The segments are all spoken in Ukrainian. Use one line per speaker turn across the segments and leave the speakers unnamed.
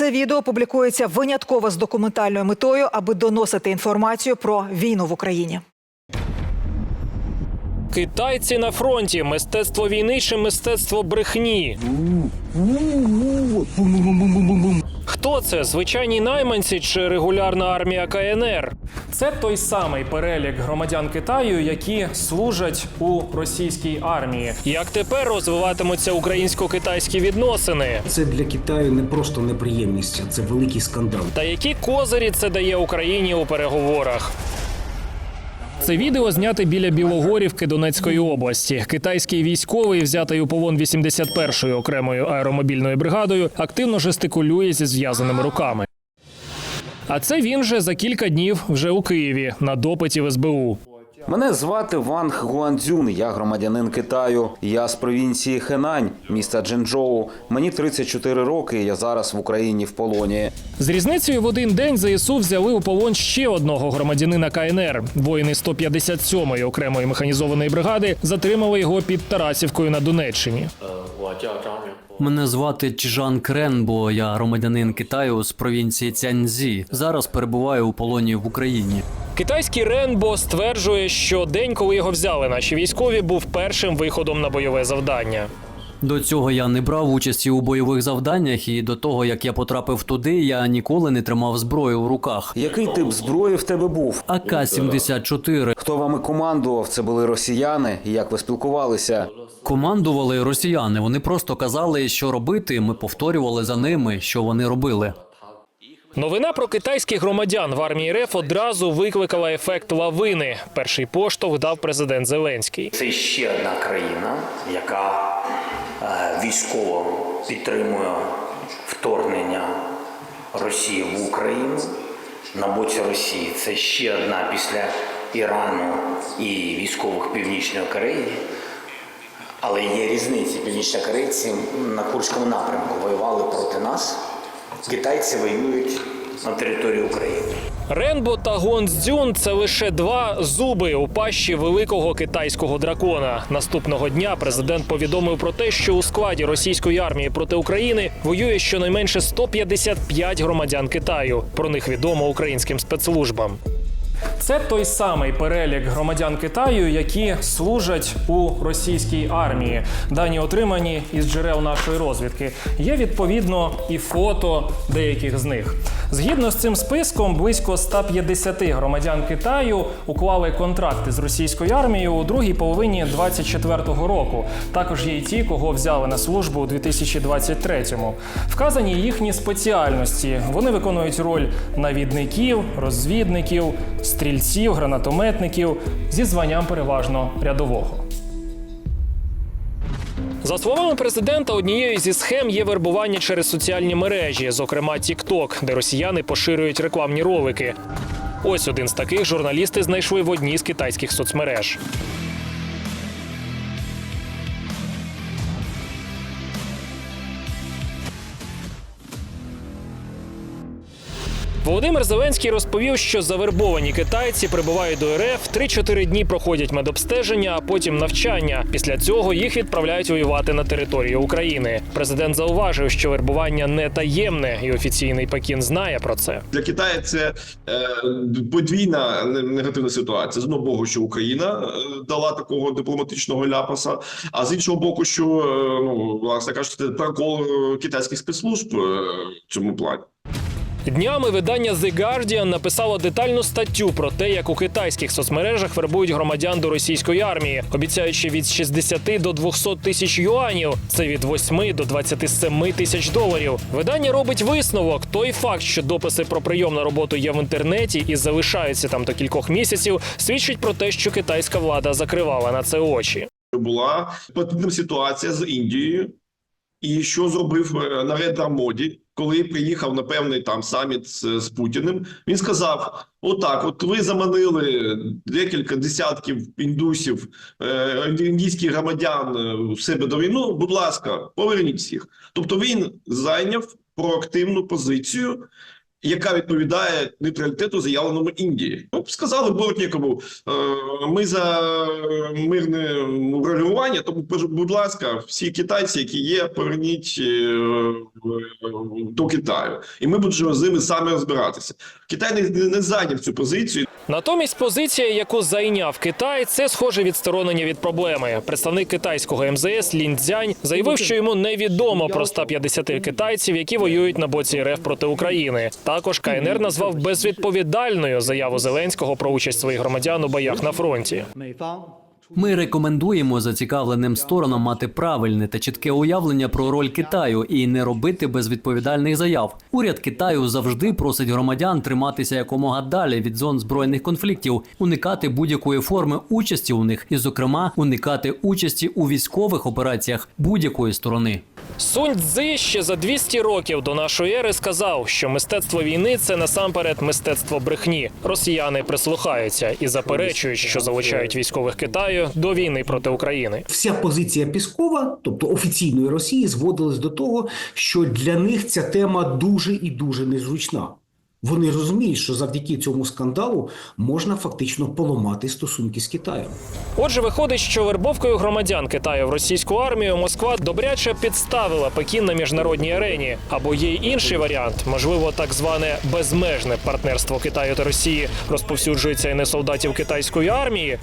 Це відео публікується винятково з документальною метою, аби доносити інформацію про війну в Україні.
Китайці на фронті, мистецтво війни чи мистецтво брехні. Хто це? Звичайні найманці чи регулярна армія КНР? Це той самий перелік громадян Китаю, які служать у російській армії. Як тепер розвиватимуться українсько-китайські відносини?
Це для Китаю не просто неприємність, це великий скандал.
Та які козирі це дає Україні у переговорах? Це відео зняте біля Білогорівки Донецької області. Китайський військовий, взятий у полон 81-ї окремою аеромобільною бригадою, активно жестикулює зі зв'язаними руками. А це він вже за кілька днів вже у Києві на допиті в СБУ.
Мене звати Ванг Гуандзюн, я громадянин Китаю. Я з провінції Хенань, міста Джинчжоу. Мені 34 роки. і Я зараз в Україні в полоні.
З різницею в один день ЗСУ взяли у полон ще одного громадянина КНР. Воїни 157-ї окремої механізованої бригади затримали його під Тарасівкою на Донеччині.
Мене звати Чжан Крен, бо я громадянин Китаю з провінції Цяньзі. Зараз перебуваю у полоні в Україні.
Китайський Ренбо стверджує, що день, коли його взяли наші військові, був першим виходом на бойове завдання.
До цього я не брав участі у бойових завданнях, і до того як я потрапив туди, я ніколи не тримав зброю в руках.
Який тип зброї в тебе був?
АК-74
Хто вами командував? Це були росіяни. І Як ви спілкувалися?
командували росіяни. Вони просто казали, що робити. Ми повторювали за ними, що вони робили.
Новина про китайських громадян в армії РФ одразу викликала ефект лавини. Перший поштовх дав президент Зеленський.
Це ще одна країна, яка е, військово підтримує вторгнення Росії в Україну на боці Росії. Це ще одна після Ірану і військових Північної Кореї. Але є різниці. Північнокорейці на Курському напрямку воювали проти нас. Китайці воюють на території України.
Ренбо та Гонздзюн – це лише два зуби у пащі великого китайського дракона. Наступного дня президент повідомив про те, що у складі російської армії проти України воює щонайменше 155 громадян Китаю. Про них відомо українським спецслужбам. Це той самий перелік громадян Китаю, які служать у російській армії. Дані отримані із джерел нашої розвідки. Є відповідно і фото деяких з них. Згідно з цим списком, близько 150 громадян Китаю уклали контракти з російською армією у другій половині 24-го року. Також є й ті, кого взяли на службу у 2023-му. Вказані їхні спеціальності. Вони виконують роль навідників, розвідників, стрільців, гранатометників зі званням переважно рядового. За словами президента, однією зі схем є вербування через соціальні мережі, зокрема TikTok, де росіяни поширюють рекламні ролики. Ось один з таких журналісти знайшли в одній з китайських соцмереж. Володимир Зеленський розповів, що завербовані китайці прибувають до РФ 3-4 дні проходять медобстеження, а потім навчання. Після цього їх відправляють воювати на територію України. Президент зауважив, що вербування не таємне, і офіційний Пекін знає про це.
Для Китаю це е, подвійна не- негативна ситуація. З одного боку, що Україна е, дала такого дипломатичного ляпаса, а з іншого боку, що е, ну власне кажучи, це прокол е, китайських спецслужб в цьому плані.
Днями видання The Guardian написало детальну статтю про те, як у китайських соцмережах вербують громадян до російської армії, обіцяючи від 60 до 200 тисяч юанів. Це від 8 до 27 тисяч доларів. Видання робить висновок. Той факт, що дописи про прийом на роботу є в інтернеті і залишаються там до кількох місяців, свідчить про те, що китайська влада закривала на це очі.
Була подібна ситуація з Індією, і що зробив на Нарендра Моді, коли приїхав на певний там саміт з, з Путіним. Він сказав: отак, от ви заманили декілька десятків індусів, е, індійських громадян е, в себе до війну. Будь ласка, поверніть всіх. Тобто він зайняв проактивну позицію. Яка відповідає нейтралітету, заявленому Індії. Ну, сказали Бортнікову, е, ми за мирне врегулювання, тому, будь ласка, всі китайці, які є, поверніть е, до Китаю. І ми будемо з ними самі розбиратися. Китай не, не зайняв цю позицію.
Натомість позиція, яку зайняв Китай, це схоже відсторонення від проблеми. Представник китайського МЗС Лін Цзянь заявив, що йому невідомо про 150 китайців, які воюють на боці РФ проти України. Також КНР назвав безвідповідальною заяву Зеленського про участь своїх громадян у боях на фронті.
Ми рекомендуємо зацікавленим сторонам мати правильне та чітке уявлення про роль Китаю і не робити безвідповідальних заяв. Уряд Китаю завжди просить громадян триматися якомога далі від зон збройних конфліктів, уникати будь-якої форми участі у них, і, зокрема, уникати участі у військових операціях будь-якої сторони.
Сунь Цзи ще за 200 років до нашої ери сказав, що мистецтво війни це насамперед мистецтво брехні. Росіяни прислухаються і заперечують, що залучають військових Китаю до війни проти України.
Вся позиція Піскова, тобто офіційної Росії, зводилась до того, що для них ця тема дуже і дуже незручна. Вони розуміють, що завдяки цьому скандалу можна фактично поламати стосунки з Китаєм.
Отже, виходить, що вербовкою громадян Китаю в російську армію Москва добряче підставила Пекін на міжнародній арені. Або є й інший варіант, можливо, так зване безмежне партнерство Китаю та Росії розповсюджується і на солдатів китайської армії.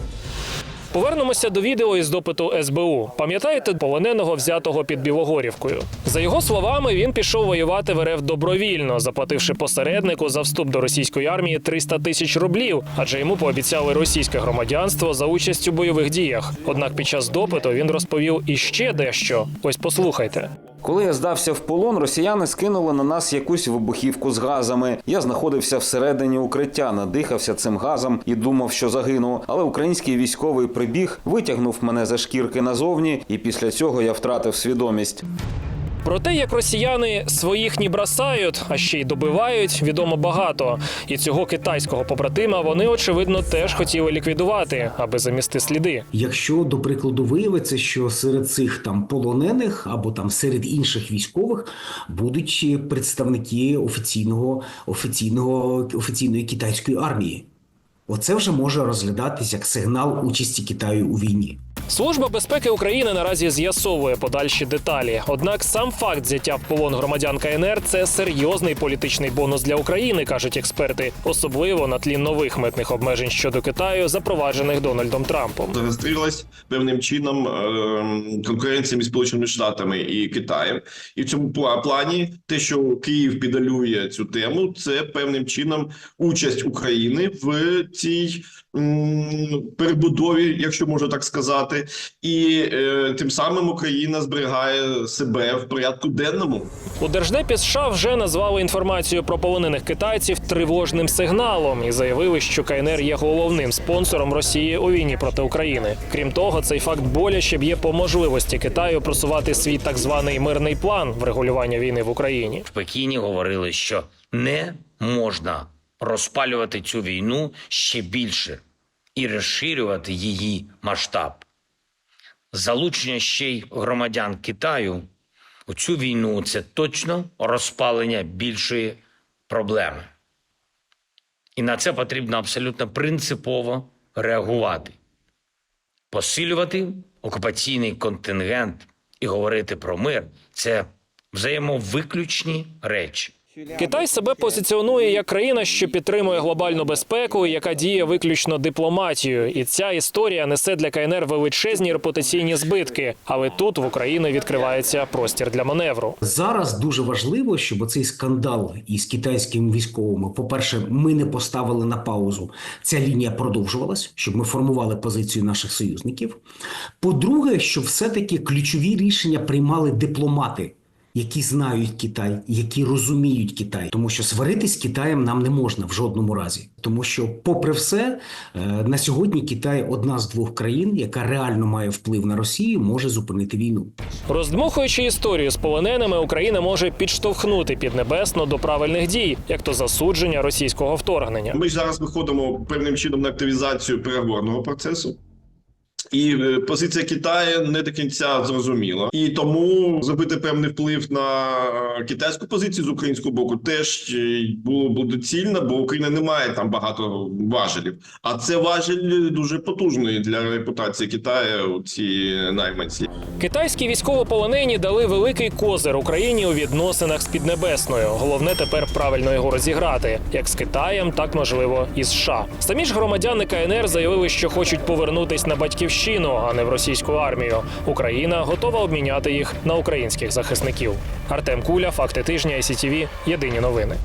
Повернемося до відео із допиту СБУ. Пам'ятаєте полоненого взятого під Білогорівкою? За його словами, він пішов воювати в РФ добровільно, заплативши посереднику за вступ до російської армії 300 тисяч рублів, адже йому пообіцяли російське громадянство за участь у бойових діях. Однак під час допиту він розповів іще дещо. Ось послухайте.
Коли я здався в полон, росіяни скинули на нас якусь вибухівку з газами. Я знаходився всередині укриття, надихався цим газом і думав, що загину. Але український військовий прибіг, витягнув мене за шкірки назовні, і після цього я втратив свідомість.
Про те, як росіяни своїх не бросають, а ще й добивають, відомо багато. І цього китайського побратима вони очевидно теж хотіли ліквідувати, аби замісти сліди.
Якщо, до прикладу, виявиться, що серед цих там полонених або там серед інших військових будуть представники офіційного, офіційного офіційної китайської армії, оце вже може розглядатись як сигнал участі Китаю у війні.
Служба безпеки України наразі з'ясовує подальші деталі. Однак сам факт взяття в полон громадян КНР це серйозний політичний бонус для України, кажуть експерти, особливо на тлі нових митних обмежень щодо Китаю, запроваджених Дональдом Трампом.
Загострилась певним чином е, конкуренція між Сполученими Штатами і Китаєм. І в цьому плані те, що Київ підалює цю тему, це певним чином участь України в цій перебудові, якщо можна так сказати, і е, тим самим Україна зберігає себе в порядку денному.
У держдепі США вже назвали інформацію про полонених китайців тривожним сигналом і заявили, що КНР є головним спонсором Росії у війні проти України. Крім того, цей факт боляче б'є по можливості Китаю просувати свій так званий мирний план врегулювання війни в Україні.
в Пекіні говорили, що не можна розпалювати цю війну ще більше і розширювати її масштаб. Залучення ще й громадян Китаю у цю війну це точно розпалення більшої проблеми. І на це потрібно абсолютно принципово реагувати, посилювати окупаційний контингент і говорити про мир це взаємовиключні речі.
Китай себе позиціонує як країна, що підтримує глобальну безпеку яка діє виключно дипломатією. І ця історія несе для КНР величезні репутаційні збитки. Але тут в Україні відкривається простір для маневру.
Зараз дуже важливо, щоб оцей скандал із китайськими військовими, по-перше, ми не поставили на паузу. Ця лінія продовжувалась, щоб ми формували позицію наших союзників. По-друге, щоб все-таки ключові рішення приймали дипломати. Які знають Китай, які розуміють Китай, тому що сваритись з Китаєм нам не можна в жодному разі, тому що, попри все, е, на сьогодні Китай одна з двох країн, яка реально має вплив на Росію, може зупинити війну.
Роздмухуючи історію з полоненими, Україна може підштовхнути Піднебесну до правильних дій, як то засудження російського вторгнення.
Ми ж зараз виходимо певним чином на активізацію переговорного процесу. І е, позиція Китаю не до кінця зрозуміла, і тому зробити певний вплив на китайську позицію з українського боку теж е, було б доцільно, бо Україна не має там багато важелів. А це важель дуже потужний для репутації Китаю у цій найманці.
Китайські військовополонені дали великий козир Україні у відносинах з Піднебесною. Головне тепер правильно його розіграти, як з Китаєм, так можливо і США. Самі ж громадяни КНР заявили, що хочуть повернутись на батьківщину, а не в російську армію. Україна готова обміняти їх на українських захисників. Артем Куля, факти тижня, СІТІВІ, Єдині новини.